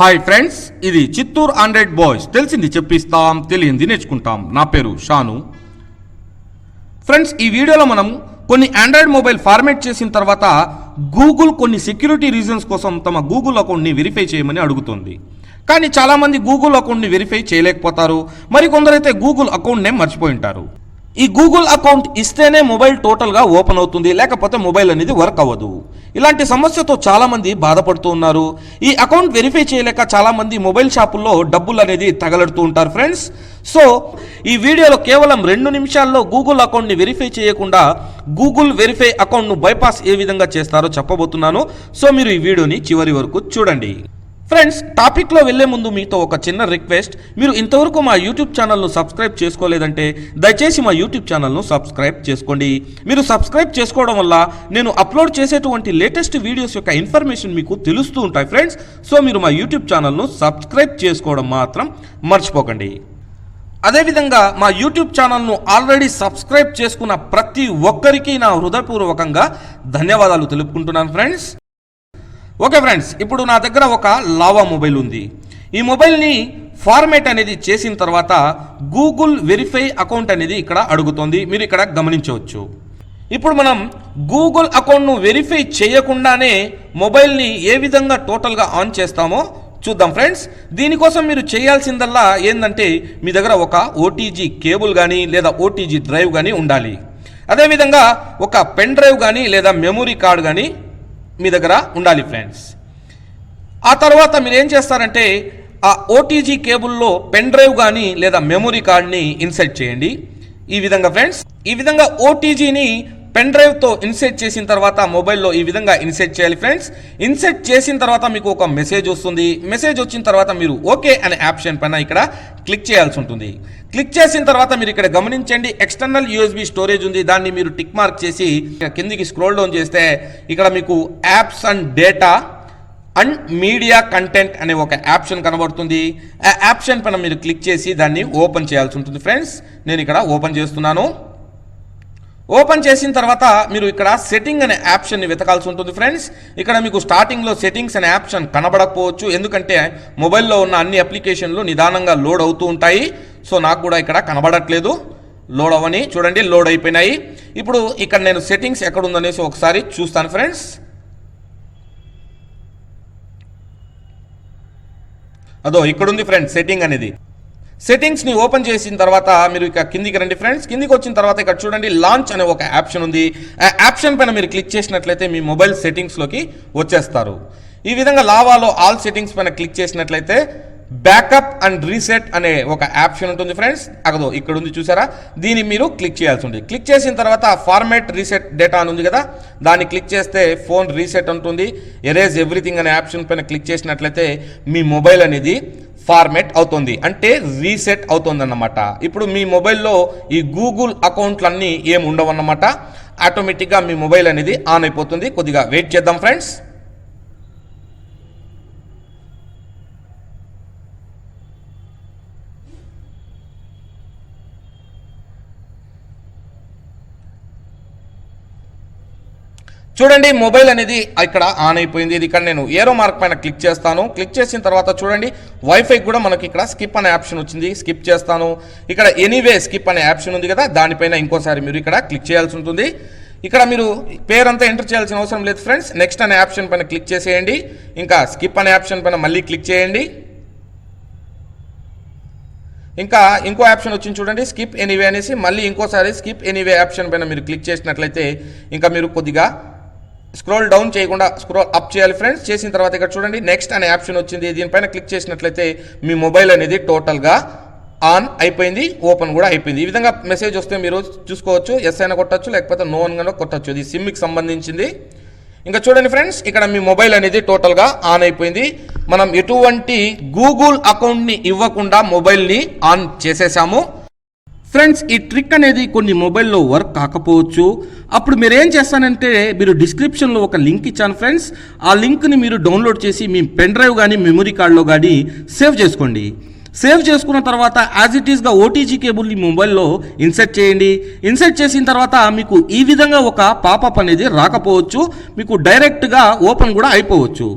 Hi friends ఇది Chittoor Android boys. తెలిసింది చెప్పిస్తాం తెలియంది నేర్చుకుంటాం. నా పేరు షాను. ఫ్రెండ్స్ ఈ వీడియోలో మనం కొన్ని ఆండ్రాయిడ్ మొబైల్ ఫార్మేట్ చేసిన తర్వాత గూగుల్ కొన్ని సెక్యూరిటీ రీజన్స్ కోసం తమ గూగుల్ అకౌంట్ని వెరిఫై చేయమని అడుగుతుంది. కానీ చాలామంది గూగుల్ అకౌంట్ని వెరిఫై చేయలేకపోతారు. మరి కొందరైతే గూగుల్ అకౌంట్ నేమ్ మర్చిపోయి ఉంటారు. ఈ గూగుల్ అకౌంట్ ఇస్తేనే మొబైల్ టోటల్గా ఓపెన్ అవుతుంది లేకపోతే మొబైల్ అనేది వర్క్ అవ్వదు. ఇలాంటి సమస్యతో చాలామంది బాధపడుతూ ఉన్నారు. ఈ అకౌంట్ వెరిఫై చేయలేక చాలామంది మొబైల్ షాపుల్లో డబ్బులు అనేది తగలడుతూ ఉంటారు ఫ్రెండ్స్. సో ఈ వీడియోలో కేవలం రెండు నిమిషాల్లో గూగుల్ అకౌంట్ని వెరిఫై చేయకుండా గూగుల్ వెరిఫై అకౌంట్ను బైపాస్ ఏ విధంగా చేస్తారో చెప్పబోతున్నాను. సో మీరు ఈ వీడియోని చివరి వరకు చూడండి. ఫ్రెండ్స్ టాపిక్లో వెళ్ళే ముందు మీతో ఒక చిన్న రిక్వెస్ట్ మీరు ఇంతవరకు మా యూట్యూబ్ ఛానల్ను సబ్స్క్రైబ్ చేసుకోలేదంటే దయచేసి మా యూట్యూబ్ ఛానల్ను సబ్స్క్రైబ్ చేసుకోండి. మీరు సబ్స్క్రైబ్ చేసుకోవడం వల్ల నేను అప్లోడ్ చేసేటువంటి లేటెస్ట్ వీడియోస్ యొక్క ఇన్ఫర్మేషన్ మీకు తెలుస్తూ ఉంటాయి ఫ్రెండ్స్ సో మీరు మా యూట్యూబ్ ఛానల్ను సబ్స్క్రైబ్ చేసుకోవడం మాత్రం మర్చిపోకండి. అదేవిధంగా మా యూట్యూబ్ ఛానల్ను ఆల్రెడీ సబ్స్క్రైబ్ చేసుకున్న ప్రతి ఒక్కరికి నా హృదయపూర్వకంగా ధన్యవాదాలు తెలుపుకుంటున్నాను ఫ్రెండ్స్ ఓకే ఫ్రెండ్స్ ఇప్పుడు నా దగ్గర ఒక లావా మొబైల్ ఉంది. ఈ మొబైల్ని ఫార్మేట్ అనేది చేసిన తర్వాత గూగుల్ వెరిఫై అకౌంట్ అనేది ఇక్కడ అడుగుతోంది. మీరు ఇక్కడ గమనించవచ్చు. ఇప్పుడు మనం గూగుల్ అకౌంట్ను వెరిఫై చేయకుండానే మొబైల్ని ఏ విధంగా టోటల్గా ఆన్ చేస్తామో చూద్దాం ఫ్రెండ్స్. దీనికోసం మీరు చేయాల్సిందల్లా ఏంటంటే మీ దగ్గర ఒక ఓటీజీ కేబుల్ కానీ లేదా ఓటీజీ డ్రైవ్ కానీ ఉండాలి. అదేవిధంగా ఒక పెన్ డ్రైవ్ కానీ లేదా మెమొరీ కార్డ్ కానీ మీ దగ్గర ఉండాలి ఫ్రెండ్స్ ఆ తర్వాత మీరు ఏం చేస్తారంటే ఆ ఓటీజీ కేబుల్లో పెన్ డ్రైవ్ కానీ లేదా మెమొరీ కార్డ్ని ఇన్సర్ట్ చేయండి. ఈ విధంగా ఫ్రెండ్స్ ఈ విధంగా ఓటీజీని పెన్ డ్రైవ్తో ఇన్సెట్ చేసిన తర్వాత మొబైల్లో ఈ విధంగా ఇన్సెట్ చేయాలి ఫ్రెండ్స్. ఇన్సెట్ చేసిన తర్వాత మీకు ఒక మెసేజ్ వస్తుంది. మెసేజ్ వచ్చిన తర్వాత మీరు ఓకే అనే ఆప్షన్ పైన ఇక్కడ క్లిక్ చేయాల్సి ఉంటుంది. క్లిక్ చేసిన తర్వాత మీరు ఇక్కడ గమనించండి ఎక్స్టర్నల్ యూఎస్బి స్టోరేజ్ ఉంది. దాన్ని మీరు టిక్ మార్క్ చేసి కిందికి స్క్రోల్ డౌన్ చేస్తే ఇక్కడ మీకు apps and data and media content అనే ఒక ఆప్షన్ కనబడుతుంది. ఆ ఆప్షన్ పైన మీరు క్లిక్ చేసి దాన్ని ఓపెన్ చేయాల్సి ఉంటుంది ఫ్రెండ్స్. నేను ఇక్కడ ఓపెన్ చేస్తున్నాను. ఓపెన్ చేసిన తర్వాత మీరు ఇక్కడ సెట్టింగ్ అనే ఆప్షన్ని వెతకాల్సి ఉంటుంది ఫ్రెండ్స్. ఇక్కడ మీకు స్టార్టింగ్లో సెట్టింగ్స్ అనే ఆప్షన్ కనబడకపోవచ్చు. ఎందుకంటే మొబైల్లో ఉన్న అన్ని అప్లికేషన్లు నిదానంగా లోడ్ అవుతూ ఉంటాయి. సో నాకు కూడా ఇక్కడ కనబడట్లేదు. లోడ్ అవ్వని చూడండి లోడ్ అయిపోయినాయి. ఇప్పుడు ఇక్కడ నేను సెట్టింగ్స్ ఎక్కడ ఉందనేసి ఒకసారి చూస్తాను ఫ్రెండ్స్. అదో ఇక్కడ ఉంది ఫ్రెండ్స్ సెట్టింగ్ అనేది. సెట్టింగ్స్ని ఓపెన్ చేసిన తర్వాత మీరు ఇక కిందికి రండి ఫ్రెండ్స్ కిందికి వచ్చిన తర్వాత ఇక్కడ చూడండి లాంచ్ అనే ఒక ఆప్షన్ ఉంది. ఆ ఆప్షన్ పైన మీరు క్లిక్ చేసినట్లయితే మీ మొబైల్ సెట్టింగ్స్లోకి వచ్చేస్తారు. ఈ విధంగా లావాలో ఆల్ సెట్టింగ్స్ పైన క్లిక్ చేసినట్లయితే బ్యాకప్ అండ్ రీసెట్ అనే ఒక ఆప్షన్ ఉంటుంది ఫ్రెండ్స్ అగదో ఇక్కడ ఉంది చూసారా? దీన్ని మీరు క్లిక్ చేయాల్సి ఉంది. క్లిక్ చేసిన తర్వాత ఫార్మాట్ రీసెట్ డేటా అని ఉంది కదా దాన్ని క్లిక్ చేస్తే ఫోన్ రీసెట్ ఉంటుంది ఎరేజ్ ఎవ్రీథింగ్ అనే ఆప్షన్ పైన క్లిక్ చేసినట్లయితే మీ మొబైల్ అనేది ఫార్మెట్ అవుతుంది. అంటే రీసెట్ అవుతుంది అన్నమాట ఇప్పుడు మీ మొబైల్లో ఈ గూగుల్ అకౌంట్లన్నీ ఏం ఉండవన్నమాట ఆటోమేటిక్గా మీ మొబైల్ అనేది ఆన్ అయిపోతుంది. కొద్దిగా వెయిట్ చేద్దాం ఫ్రెండ్స్. చూడండి మొబైల్ అనేది ఇక్కడ ఆన్ అయిపోయింది. ఇది ఇక్కడ నేను ఏరో మార్క్ పైన క్లిక్ చేస్తాను. క్లిక్ చేసిన తర్వాత చూడండి వైఫై కూడా మనకి ఇక్కడ స్కిప్ అనే ఆప్షన్ వచ్చింది. స్కిప్ చేస్తాను. ఇక్కడ ఎనీవే స్కిప్ అనే ఆప్షన్ ఉంది కదా దానిపైన ఇంకోసారి మీరు ఇక్కడ క్లిక్ చేయాల్సి ఉంటుంది. ఇక్కడ మీరు పేరంతా ఎంటర్ చేయాల్సిన అవసరం లేదు ఫ్రెండ్స్. నెక్స్ట్ అనే ఆప్షన్ పైన క్లిక్ చేసేయండి. ఇంకా స్కిప్ అనే ఆప్షన్ పైన మళ్ళీ క్లిక్ చేయండి. ఇంకా ఇంకో ఆప్షన్ వచ్చింది చూడండి స్కిప్ ఎనీవే అనేసి మళ్ళీ ఇంకోసారి స్కిప్ ఎనీవే ఆప్షన్ పైన మీరు క్లిక్ చేసినట్లయితే ఇంకా మీరు కొద్దిగా స్క్రోల్ డౌన్ చేయకుండా స్క్రోల్ అప్ చేయాలి ఫ్రెండ్స్. చేసిన తర్వాత ఇక్కడ చూడండి నెక్స్ట్ అనే ఆప్షన్ వచ్చింది. దీనిపైన క్లిక్ చేసినట్లయితే మీ మొబైల్ అనేది టోటల్గా ఆన్ అయిపోయింది ఓపెన్ కూడా అయిపోయింది. ఈ విధంగా మెసేజ్ వస్తే మీరు చూసుకోవచ్చు. ఎస్ అయినా కొట్టచ్చు లేకపోతే నో అని కొట్టచ్చు. ఇది సిమ్కి సంబంధించింది. ఇంకా చూడండి ఫ్రెండ్స్ ఇక్కడ మీ మొబైల్ అనేది టోటల్గా ఆన్ అయిపోయింది. మనం ఎటువంటి గూగుల్ అకౌంట్ని ఇవ్వకుండా మొబైల్ని ఆన్ చేసేసాము. ఫ్రెండ్స్ ఈ ట్రిక్ అనేది కొన్ని మొబైల్లో వర్క్ కాకపోవచ్చు. అప్పుడు మీరు ఏం చేస్తానంటే మీరు డిస్క్రిప్షన్లో ఒక లింక్ ఇచ్చాను ఫ్రెండ్స్ ఆ లింక్ని మీరు డౌన్లోడ్ చేసి మీ పెన్ డ్రైవ్ కానీ మెమరీ కార్డులో కానీ సేవ్ చేసుకోండి. సేవ్ చేసుకున్న తర్వాత యాజ్ ఇట్ ఈస్గా ఓటీజీ కేబుల్ని మొబైల్లో ఇన్సెర్ట్ చేయండి. ఇన్సెర్ట్ చేసిన తర్వాత మీకు ఈ విధంగా ఒక పాపప్ అనేది రాకపోవచ్చు. మీకు డైరెక్ట్గా ఓపెన్ కూడా అయిపోవచ్చు.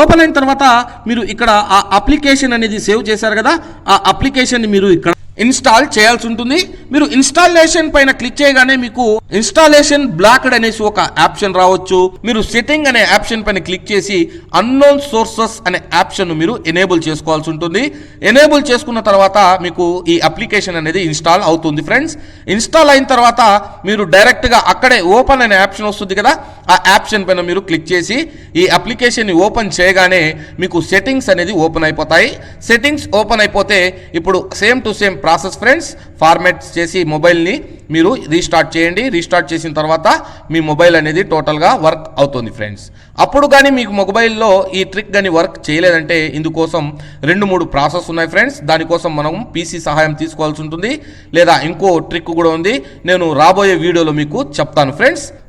ఓపెన్ అయిన తర్వాత మీరు ఇక్కడ ఆ అప్లికేషన్ అనేది సేవ్ చేశారు కదా? ఆ అప్లికేషన్ని మీరు ఇక్కడ ఇన్స్టాల్ చేయాల్సి ఉంటుంది. మీరు ఇన్స్టాలేషన్ పైన క్లిక్ చేయగానే మీకు ఇన్స్టాలేషన్ బ్లాక్డ్ అనేసి ఒక ఆప్షన్ రావచ్చు. మీరు సెట్టింగ్ అనే ఆప్షన్ పైన క్లిక్ చేసి అన్నోన్ సోర్సెస్ అనే ఆప్షన్ మీరు ఎనేబుల్ చేసుకోవాల్సి ఉంటుంది. ఎనేబుల్ చేసుకున్న తర్వాత మీకు ఈ అప్లికేషన్ అనేది ఇన్స్టాల్ అవుతుంది ఫ్రెండ్స్. ఇన్స్టాల్ అయిన తర్వాత మీరు డైరెక్ట్గా అక్కడే ఓపెన్ అనే ఆప్షన్ వస్తుంది కదా ఆ ఆప్షన్ పైన మీరు క్లిక్ చేసి ఈ అప్లికేషన్ని ఓపెన్ చేయగానే మీకు సెట్టింగ్స్ అనేది ఓపెన్ అయిపోతాయి. సెట్టింగ్స్ ఓపెన్ అయిపోతే ఇప్పుడు same to same process friends format చేసి మొబైల్ని మీరు రీస్టార్ట్ చేయండి. రీస్టార్ట్ చేసిన తర్వాత మీ మొబైల్ అనేది టోటల్గా వర్క్ అవుతుంది ఫ్రెండ్స్. అప్పుడు కానీ మీకు మొబైల్లో ఈ ట్రిక్ కానీ వర్క్ చేయలేదంటే ఇందుకోసం రెండు మూడు ప్రాసెస్ ఉన్నాయి ఫ్రెండ్స్. దానికోసం మనం పీసీ సహాయం తీసుకోవాల్సి ఉంటుంది. లేదా ఇంకో ట్రిక్ కూడా ఉంది. నేను రాబోయే వీడియోలో మీకు చెప్తాను ఫ్రెండ్స్.